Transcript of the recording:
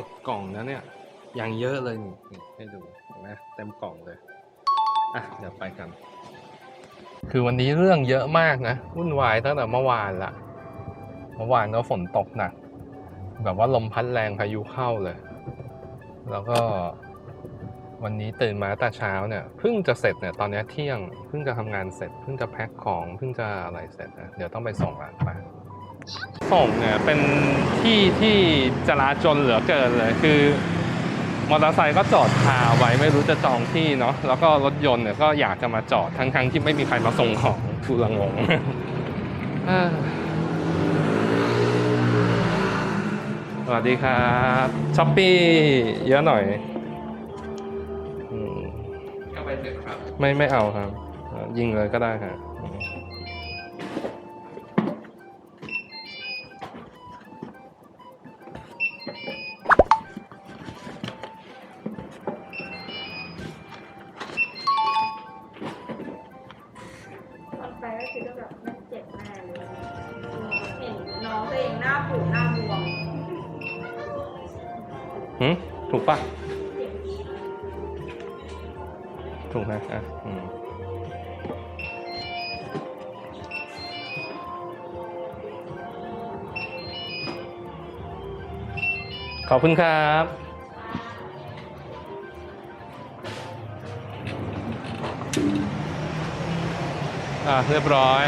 จ็ดกล่องนะเนี่ยอย่างเยอะเลยนี่ให้ดูนไหมเต็มกล่องเลยอะเดี๋ยวไปกัน คือวันนี้เรื่องเยอะมากนะวุ่นวายตั้งแต่เมื่อวานละเมื่อวานก็ฝนตกหนัก แบบว่าลมพัดแรงพายุเข้าเลย แล้วก็วันนี้ตื่นมาแต่เช้าเนี่ยเพิ่งจะเสร็จเนี่ยตอนนี้เที่ยงเพิ่งจะทำงานเสร็จเพิ่งจะแพ็คของเพิ่งจะอะไรเสร็จนะเดี๋ยวต้องไปส่งร้านป้า ส่งเนี่ยเป็นที่ที่จราจนเหลือเกินเลยคือมอเตอร์ไซค์ก็จอดคาไว้ไม่รู้จะจองที่เนาะแล้วก็รถยนต์เนี่ยก็อยากจะมาจอดทั้งๆที่ไม่มีใครมาส่งของฟูละงงเอ้อสวัสดีครับช้อปปี้เยอะหน่อยอืมก็ไปเถอะครับ ไม่ไม่เอาครับเอ่อยิงเลยก็ได้ครับ อือก็แบบมันเจ็บแน่เลยเห็นน้องตัวเองหน้าปูดหน้าบวมหืมถูกปะถูกนะอะอืมขอบคุณครับ อะเรียบร้อย